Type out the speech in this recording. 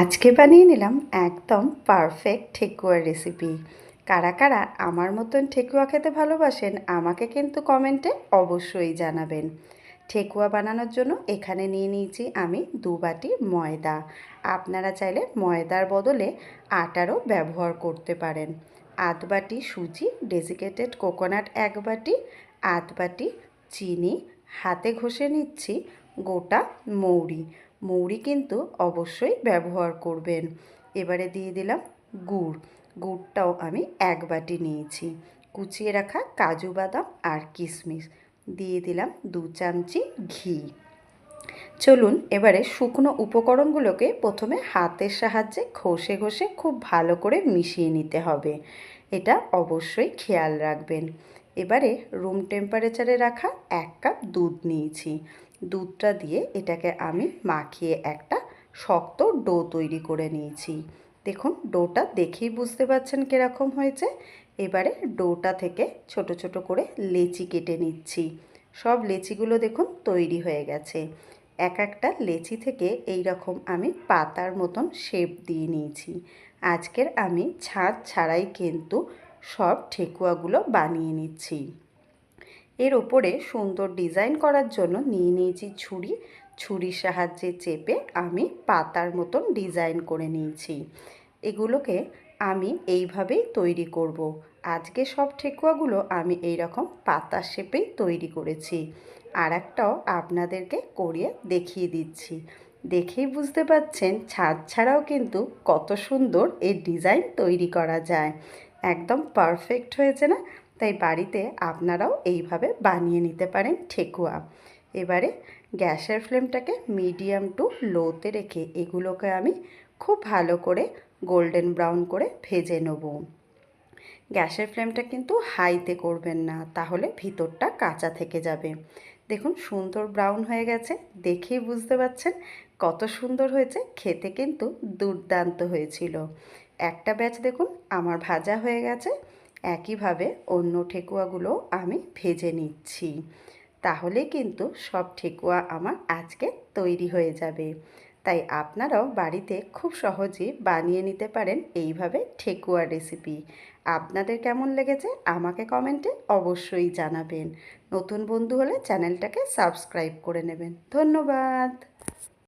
আজকে বানিয়ে নিলাম একদম পারফেক্ট ঠেকুয়ার রেসিপি কারা কারা আমার মতন ঠেকুয়া খেতে ভালোবাসেন, আমাকে কিন্তু কমেন্টে অবশ্যই জানাবেন। ঠেকুয়া বানানোর জন্য এখানে নিয়ে নিয়েছি আমি দু বাটি ময়দা। আপনারা চাইলে ময়দার বদলে আটারও ব্যবহার করতে পারেন। আধ বাটি সুজি ডেসিকেটেড কোকোনাট এক বাটি, আধ বাটি চিনি। হাতে ঘষে নিচ্ছি গোটা মৌরি। মৌরি কিন্তু অবশ্যই ব্যবহার করবেন। এবারে দিয়ে দিলাম গুড়। গুড়টাও আমি এক বাটি নিয়েছি। কুচিয়ে রাখা কাজু বাদাম আর কিশমিশ দিয়ে দিলাম দু চামচি ঘি। চলুন এবারে শুকনো উপকরণগুলোকে প্রথমে হাতের সাহায্যে ঘষে ঘষে খুব ভালো করে মিশিয়ে নিতে হবে। এটা অবশ্যই খেয়াল রাখবেন। এবারে রুম টেম্পারেচারে রাখা এক কাপ দুধ নিয়েছি। দুধটা দিয়ে এটাকে আমি মাখিয়ে একটা শক্ত ডো তৈরি করে নিয়েছি। দেখুন ডোটা দেখেই বুঝতে পারছেন কীরকম হয়েছে। এবারে ডোটা থেকে ছোট ছোট করে লেচি কেটে নিচ্ছি। সব লেচিগুলো দেখুন তৈরি হয়ে গেছে। এক একটা লেচি থেকে এই রকম আমি পাতার মতন শেপ দিয়ে নিয়েছি। আজকের আমি ছাদ ছাড়াই কিন্তু সব ঠেকুয়াগুলো বানিয়ে নিচ্ছি। এর ওপরে সুন্দর ডিজাইন করার জন্য নিয়ে নিয়েছি ছুরি। ছুরির সাহায্যে চেপে আমি পাতার মতন ডিজাইন করে নিয়েছি। এগুলোকে আমি এইভাবেই তৈরি করব। আজকে সব ঠেকুয়াগুলো আমি এই রকম পাতার শেপেই তৈরি করেছি। আর একটাও আপনাদেরকে করিয়ে দেখিয়ে দিচ্ছি। দেখেই বুঝতে পাচ্ছেন, ছাদ ছাড়াও কিন্তু কত সুন্দর এই ডিজাইন তৈরি করা যায়। একদম পারফেক্ট হয়েছে না? তাই বাড়িতে আপনারাও এইভাবে বানিয়ে নিতে পারেন ঠেকুয়া। এবারে গ্যাসের ফ্লেমটাকে মিডিয়াম টু লোতে রেখে এগুলোকে আমি খুব ভালো করে গোল্ডেন ব্রাউন করে ভেজে নেব। গ্যাসের ফ্লেমটা কিন্তু হাইতে করবেন না, তাহলে ভিতরটা কাঁচা থেকে যাবে। দেখুন সুন্দর ব্রাউন হয়ে গেছে, দেখেই বুঝতে পারছেন কত সুন্দর হয়েছে, খেতে কিন্তু দুর্দান্ত হয়েছিল। একটা ব্যাচ দেখুন, আমার ভাজা হয়ে গেছে। একইভাবে অন্য ঠেকুয়াগুলো আমি ভেজে নিচ্ছি। তাহলে কিন্তু সব ঠেকুয়া আমার আজকে তৈরি হয়ে যাবে। তাই আপনারাও বাড়িতে খুব সহজেই বানিয়ে নিতে পারেন এইভাবে ঠেকুয়ার রেসিপি। আপনাদের কেমন লেগেছে আমাকে কমেন্টে অবশ্যই জানাবেন। নতুন বন্ধু হলে চ্যানেলটাকে সাবস্ক্রাইব করে নেবেন। ধন্যবাদ!